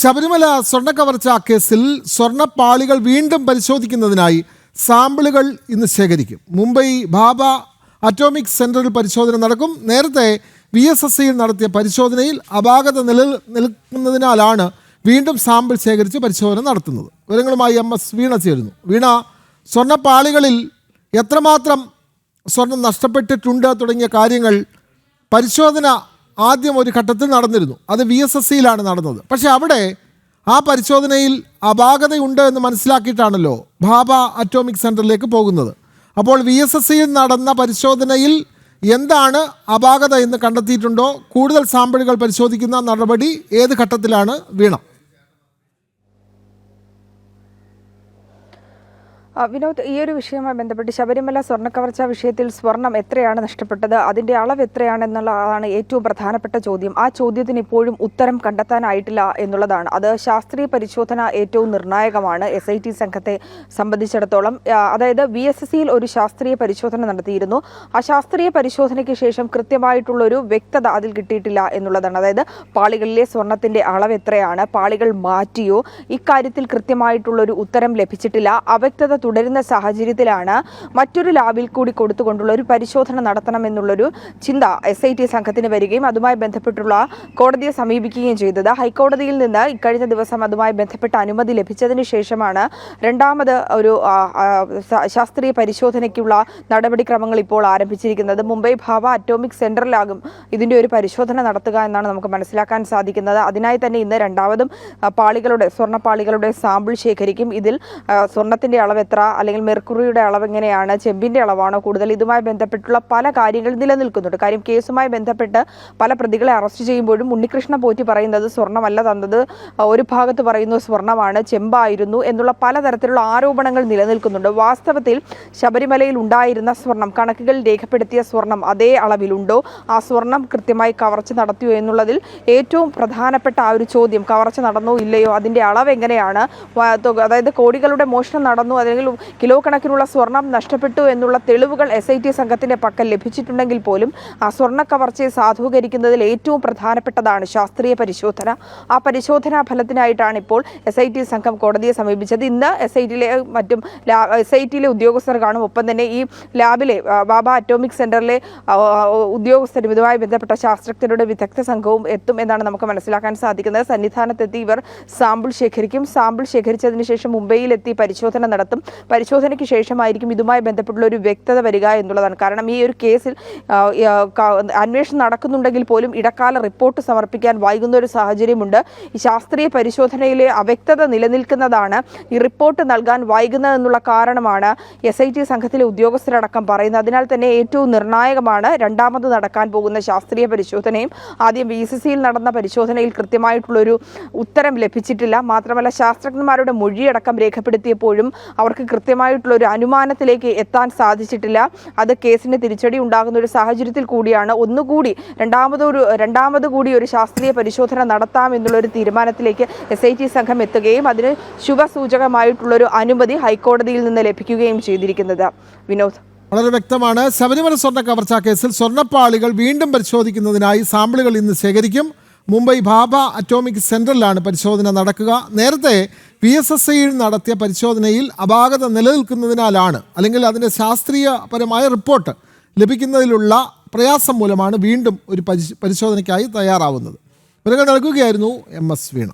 ശബരിമല സ്വർണ കവർച്ച കേസിൽ സ്വർണപ്പാളികൾ വീണ്ടും പരിശോധിക്കുന്നതിനായി സാമ്പിളുകൾ ഇന്ന് ശേഖരിക്കും. മുംബൈ ബാബ അറ്റോമിക് സെന്ററിൽ പരിശോധന നടക്കും. നേരത്തെ വി എസ് എസ് സിയിൽ നടത്തിയ പരിശോധനയിൽ അപാകത നില നിൽക്കുന്നതിനാലാണ് വീണ്ടും സാമ്പിൾ ശേഖരിച്ച് പരിശോധന നടത്തുന്നത്. വിവരങ്ങളുമായി എം എസ് വീണ ചേരുന്നു. വീണ സ്വർണപ്പാളികളിൽ എത്രമാത്രം സ്വർണം നഷ്ടപ്പെട്ടിട്ടുണ്ട് തുടങ്ങിയ കാര്യങ്ങൾ പരിശോധന ആദ്യം ഒരു ഘട്ടത്തിൽ നടന്നിരുന്നു. അത് വി എസ് എസ് സിയിലാണ് നടന്നത്. പക്ഷേ അവിടെ ആ പരിശോധനയിൽ അപാകതയുണ്ട് എന്ന് മനസ്സിലാക്കിയിട്ടാണല്ലോ ഭാബ അറ്റോമിക് സെന്ററിലേക്ക് പോകുന്നത്. അപ്പോൾ വി എസ് എസ് സിയിൽ നടന്ന പരിശോധനയിൽ എന്താണ് അപാകത എന്ന് കണ്ടെത്തിയിട്ടുണ്ടോ? കൂടുതൽ സാമ്പിളുകൾ പരിശോധിക്കുന്ന നടപടി ഏത് ഘട്ടത്തിലാണ്? വീണ. വിനോദ് ഈ ഒരു വിഷയവുമായി ബന്ധപ്പെട്ട് ശബരിമല സ്വർണക്കവർച്ച വിഷയത്തിൽ സ്വർണം എത്രയാണ് നഷ്ടപ്പെട്ടത്? അതിന്റെ അളവ് എത്രയാണെന്നുള്ളതാണ് ഏറ്റവും പ്രധാനപ്പെട്ട ചോദ്യം. ആ ചോദ്യത്തിന് ഇപ്പോഴും ഉത്തരം കണ്ടെത്താനായിട്ടില്ല എന്നുള്ളതാണ്. അത് ശാസ്ത്രീയ പരിശോധന ഏറ്റവും നിർണായകമാണ്. എസ് ഐ ടി സംഘത്തെ സംബന്ധിച്ചിടത്തോളം. അതായത് വി എസ് എസ് സിയിൽ ഒരു ശാസ്ത്രീയ പരിശോധന നടത്തിയിരുന്നു. ആ ശാസ്ത്രീയ പരിശോധനയ്ക്ക് ശേഷം കൃത്യമായിട്ടുള്ള ഒരു വ്യക്തത അതിൽ കിട്ടിയിട്ടില്ല എന്നുള്ളതാണ്. അതായത് പാളികളിലെ സ്വർണത്തിന്റെ അളവ് എത്രയാണ്? പാളികൾ മാറ്റിയോ? ഇക്കാര്യത്തിൽ കൃത്യമായിട്ടുള്ളൊരു ഉത്തരം ലഭിച്ചിട്ടില്ല. അവ്യക്തത തുടരുന്ന സാഹചര്യത്തിലാണ് മറ്റൊരു ലാബിൽ കൂടി കൊടുത്തുകൊണ്ടുള്ള ഒരു പരിശോധന നടത്തണമെന്നുള്ളൊരു ചിന്ത എസ് ഐ ടി സംഘത്തിന് വരികയും അതുമായി ബന്ധപ്പെട്ടുള്ള കോടതിയെ സമീപിക്കുകയും ചെയ്തത്. ഹൈക്കോടതിയിൽ നിന്ന് ഇക്കഴിഞ്ഞ ദിവസം അതുമായി ബന്ധപ്പെട്ട അനുമതി ലഭിച്ചതിന് ശേഷമാണ് രണ്ടാമത് ഒരു ശാസ്ത്രീയ പരിശോധനയ്ക്കുള്ള നടപടിക്രമങ്ങൾ ഇപ്പോൾ ആരംഭിച്ചിരിക്കുന്നത്. മുംബൈ ഭാവ അറ്റോമിക് സെന്ററിലാകും ഇതിന്റെ ഒരു പരിശോധന നടത്തുക എന്നാണ് നമുക്ക് മനസ്സിലാക്കാൻ സാധിക്കുന്നത്. അതിനായി തന്നെ ഇന്ന് രണ്ടാമതും പാളികളുടെ സ്വർണപ്പാളികളുടെ സാമ്പിൾ ശേഖരിക്കും. ഇതിൽ സ്വർണത്തിന്റെ അളവ് എത്ര അല്ലെങ്കിൽ മെർക്കുറിയുടെ അളവ് എങ്ങനെയാണ് ചെമ്പിന്റെ അളവാണോ കൂടുതൽ ഇതുമായി ബന്ധപ്പെട്ടുള്ള പല കാര്യങ്ങൾ നിലനിൽക്കുന്നുണ്ട്. കാര്യം കേസുമായി ബന്ധപ്പെട്ട് പല പ്രതികളെ അറസ്റ്റ് ചെയ്യുമ്പോഴും ഉണ്ണികൃഷ്ണ പോറ്റി പറയുന്നത് സ്വർണമല്ല തന്നത് ഒരു ഭാഗത്ത് പറയുന്നു സ്വർണമാണ് ചെമ്പായിരുന്നു എന്നുള്ള പലതരത്തിലുള്ള ആരോപണങ്ങൾ നിലനിൽക്കുന്നുണ്ട്. വാസ്തവത്തിൽ ശബരിമലയിൽ ഉണ്ടായിരുന്ന സ്വർണം കണക്കുകൾ രേഖപ്പെടുത്തിയ സ്വർണം അതേ അളവിലുണ്ടോ? ആ സ്വർണം കൃത്യമായി കവർച്ച നടത്തിയോ എന്നുള്ളതിൽ ഏറ്റവും പ്രധാനപ്പെട്ട ആ ഒരു ചോദ്യം കവർച്ച നടന്നോ ഇല്ലയോ? അതിന്റെ അളവ് എങ്ങനെയാണ്? അതായത് കോടികളുടെ മോഷണം നടന്നു അല്ലെങ്കിൽ കിലോ കണക്കിനുള്ള സ്വർണം നഷ്ടപ്പെട്ടു എന്നുള്ള തെളിവുകൾ എസ് ഐ ടി സംഘത്തിന്റെ പക്കൽ ലഭിച്ചിട്ടുണ്ടെങ്കിൽ പോലും ആ സ്വർണ കവർച്ചയെ സാധൂകരിക്കുന്നതിൽ ഏറ്റവും പ്രധാനപ്പെട്ടതാണ് ശാസ്ത്രീയ പരിശോധന. ആ പരിശോധനാ ഫലത്തിനായിട്ടാണ് ഇപ്പോൾ എസ് ഐ ടി സംഘം കോടതിയെ സമീപിച്ചത്. ഇന്ന് എസ് ഐ ടിയിലെ മറ്റും എസ് ഐ ടിയിലെ ഉദ്യോഗസ്ഥർ കാണും. ഒപ്പം തന്നെ ഈ ലാബിലെ ബാബ അറ്റോമിക് സെന്ററിലെ ഉദ്യോഗസ്ഥരും ഇതുമായി ബന്ധപ്പെട്ട ശാസ്ത്രജ്ഞരുടെ വിദഗ്ധ സംഘവും എത്തും എന്നാണ് നമുക്ക് മനസ്സിലാക്കാൻ സാധിക്കുന്നത്. സന്നിധാനത്തെത്തി ഇവർ സാമ്പിൾ ശേഖരിക്കും. സാമ്പിൾ ശേഖരിച്ചതിന് ശേഷം മുംബൈയിലെത്തി പരിശോധന നടത്തും. പരിശോധനയ്ക്ക് ശേഷമായിരിക്കും ഇതുമായി ബന്ധപ്പെട്ടുള്ള ഒരു വ്യക്തത വരിക എന്നുള്ളതാണ്. കാരണം ഈ ഒരു കേസിൽ അന്വേഷണം നടക്കുന്നുണ്ടെങ്കിൽ പോലും ഇടക്കാല റിപ്പോർട്ട് സമർപ്പിക്കാൻ വൈകുന്ന ഒരു സാഹചര്യമുണ്ട്. ഈ ശാസ്ത്രീയ പരിശോധനയിലെ അവ്യക്തത നിലനിൽക്കുന്നതാണ് ഈ റിപ്പോർട്ട് നൽകാൻ വൈകുന്നതെന്നുള്ള കാരണമാണ് എസ് ഐ ടി സംഘത്തിലെ ഉദ്യോഗസ്ഥരടക്കം പറയുന്നത്. അതിനാൽ തന്നെ ഏറ്റവും നിർണായകമാണ് രണ്ടാമത് നടക്കാൻ പോകുന്ന ശാസ്ത്രീയ പരിശോധനയും ആദ്യം ബി സി സിയിൽ നടന്ന പരിശോധനയിൽ കൃത്യമായിട്ടുള്ളൊരു ഉത്തരം ലഭിച്ചിട്ടില്ല. മാത്രമല്ല ശാസ്ത്രജ്ഞന്മാരുടെ മൊഴിയടക്കം രേഖപ്പെടുത്തിയപ്പോഴും അവർക്ക് കൃത്യമായിട്ടുള്ള ഒരു അനുമാനത്തിലേക്ക് എത്താൻ സാധിച്ചിട്ടില്ല. അത് കേസിന് തിരിച്ചടി ഉണ്ടാകുന്ന ഒരു സാഹചര്യത്തിൽ കൂടിയാണ്. ഒന്നുകൂടി രണ്ടാമതൊരു രണ്ടാമത് കൂടി ഒരു ശാസ്ത്രീയ പരിശോധന നടത്താം എന്നുള്ള ഒരു തീരുമാനത്തിലേക്ക് എസ് ഐ ടി സംഘം എത്തുകയും അതിന് ശുഭസൂചകമായിട്ടുള്ളൊരു അനുമതി ഹൈക്കോടതിയിൽ നിന്ന് ലഭിക്കുകയും ചെയ്തിരിക്കുന്നത്. വിനോദ്. വളരെ വ്യക്തമാണ്. ശബരിമല സ്വർണ കവർച്ചാ കേസിൽ സ്വർണപ്പാളികൾ വീണ്ടും പരിശോധിക്കുന്നതിനായി സാമ്പിളുകൾ ഇന്ന് ശേഖരിക്കും. മുംബൈ ഭാഭ അറ്റോമിക് സെന്ററിലാണ് പരിശോധന നടക്കുക. നേരത്തെ വി എസ് എസ് ഐയിൽ നടത്തിയ പരിശോധനയിൽ അപാകത നിലനിൽക്കുന്നതിനാലാണ് അല്ലെങ്കിൽ അതിന്റെ ശാസ്ത്രീയപരമായ റിപ്പോർട്ട് ലഭിക്കുന്നതിലുള്ള പ്രയാസം മൂലമാണ് വീണ്ടും ഒരു പരിശ്- പരിശോധനയ്ക്കായി തയ്യാറാവുന്നത്. വിലക നൽകുകയായിരുന്നു എം എസ് വീണ.